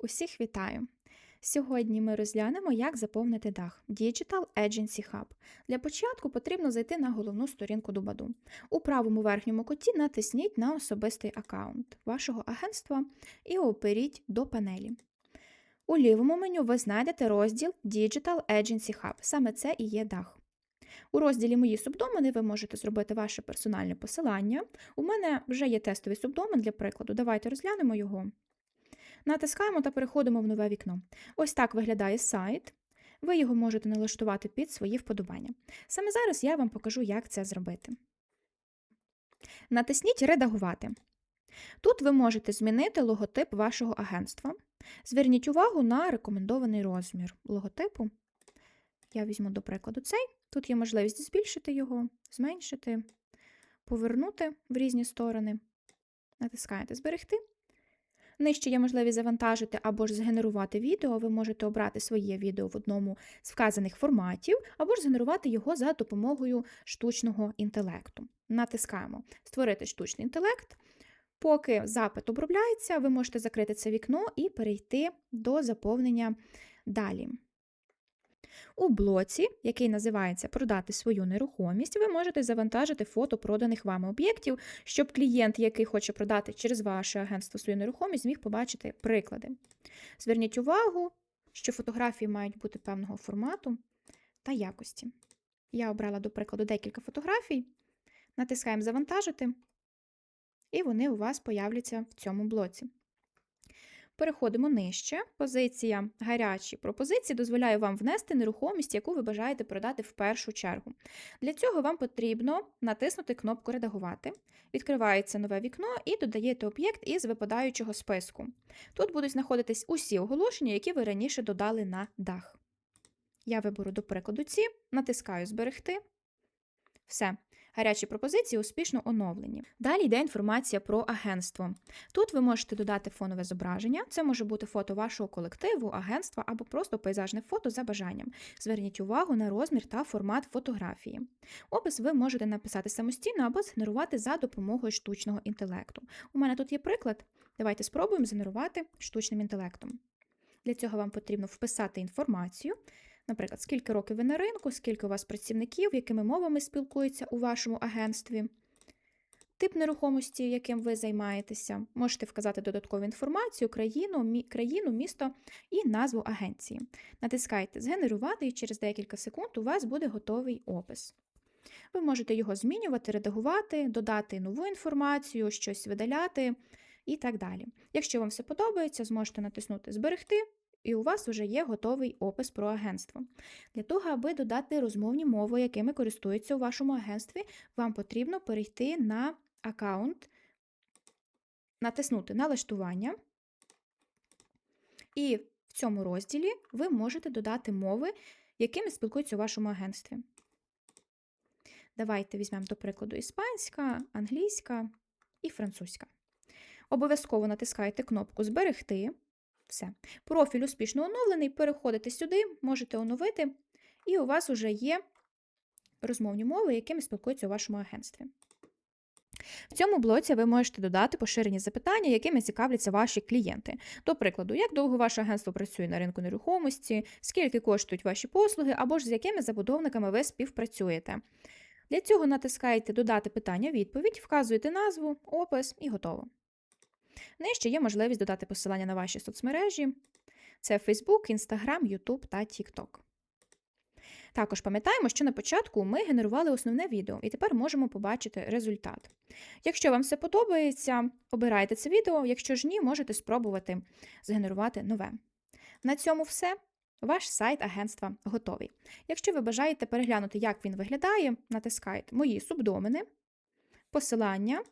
Усіх вітаю! Сьогодні ми розглянемо, як заповнити дах Digital Agency Hub. Для початку потрібно зайти на головну сторінку Дубаду. У правому верхньому куті натисніть на особистий аккаунт вашого агентства і оберіть до панелі. У лівому меню ви знайдете розділ Digital Agency Hub. Саме це і є дах. У розділі Мої субдомени ви можете зробити ваше персональне посилання. У мене вже є тестовий субдомен для прикладу. Давайте розглянемо його. Натискаємо та переходимо в нове вікно. Ось так виглядає сайт. Ви його можете налаштувати під свої вподобання. Саме зараз я вам покажу, як це зробити. Натисніть Редагувати. Тут ви можете змінити логотип вашого агентства. Зверніть увагу на рекомендований розмір логотипу. Я візьму, до прикладу, цей. Тут є можливість збільшити його, зменшити, повернути в різні сторони. Натискаєте Зберегти. Нижче є можливість завантажити або ж згенерувати відео. Ви можете обрати своє відео в одному з вказаних форматів, або ж згенерувати його за допомогою штучного інтелекту. Натискаємо Створити штучний інтелект. Поки запит обробляється, ви можете закрити це вікно і перейти до заповнення далі. У блоці, який називається Продати свою нерухомість, ви можете завантажити фото проданих вами об'єктів, щоб клієнт, який хоче продати через ваше агентство свою нерухомість, зміг побачити приклади. Зверніть увагу, що фотографії мають бути певного формату та якості. Я обрала, до прикладу, декілька фотографій, натискаємо Завантажити, і вони у вас появляться в цьому блоці. Переходимо нижче. Позиція гарячі пропозиції дозволяє вам внести нерухомість, яку ви бажаєте продати в першу чергу. Для цього вам потрібно натиснути кнопку Редагувати. Відкривається нове вікно і додаєте об'єкт із випадаючого списку. Тут будуть знаходитись усі оголошення, які ви раніше додали на дах. Я виберу, до прикладу, ці, натискаю Зберегти. Все. Гарячі пропозиції успішно оновлені. Далі йде інформація про агентство. Тут ви можете додати фонове зображення, це може бути фото вашого колективу, агентства або просто пейзажне фото за бажанням. Зверніть увагу на розмір та формат фотографії. Опис ви можете написати самостійно або згенерувати за допомогою штучного інтелекту. У мене тут є приклад. Давайте спробуємо згенерувати штучним інтелектом. Для цього вам потрібно вписати інформацію. Наприклад, скільки років ви на ринку, скільки у вас працівників, якими мовами спілкуються у вашому агентстві, тип нерухомості, яким ви займаєтеся. Можете вказати додаткову інформацію, країну, мі, країну, місто і назву агенції. Натискайте Згенерувати, і через декілька секунд у вас буде готовий опис. Ви можете його змінювати, редагувати, додати нову інформацію, щось видаляти і так далі. Якщо вам все подобається, зможете натиснути Зберегти і у вас вже є готовий опис про агентство. Для того, аби додати розмовні мови, якими користуються у вашому агентстві, вам потрібно перейти на аккаунт, натиснути Налаштування. І в цьому розділі ви можете додати мови, якими спілкуються у вашому агентстві. Давайте візьмемо, до прикладу, іспанська, англійська і французька. Обов'язково натискайте кнопку Зберегти. Все. Профіль успішно оновлений. Переходите сюди, можете оновити, і у вас вже є розмовні мови, якими спілкуються у вашому агентстві. В цьому блоці ви можете додати поширені запитання, якими цікавляться ваші клієнти. До прикладу, як довго ваше агентство працює на ринку нерухомості, скільки коштують ваші послуги, або ж з якими забудовниками ви співпрацюєте. Для цього натискаєте Додати питання-відповідь, вказуєте назву, опис і готово. Нижче є можливість додати посилання на ваші соцмережі: це Facebook, Instagram, YouTube та TikTok. Також пам'ятаємо, що на початку ми генерували основне відео, і тепер можемо побачити результат. Якщо вам все подобається, обирайте це відео, якщо ж ні, можете спробувати згенерувати нове. На цьому все. Ваш сайт агентства готовий. Якщо ви бажаєте переглянути, як він виглядає, натискайте Мої субдомени, посилання.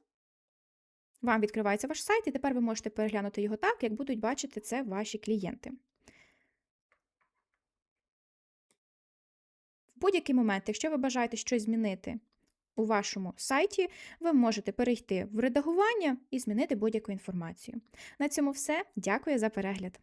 Вам відкривається ваш сайт, і тепер ви можете переглянути його так, як будуть бачити це ваші клієнти. В будь-який момент, якщо ви бажаєте щось змінити у вашому сайті, ви можете перейти в редагування і змінити будь-яку інформацію. На цьому все. Дякую за перегляд!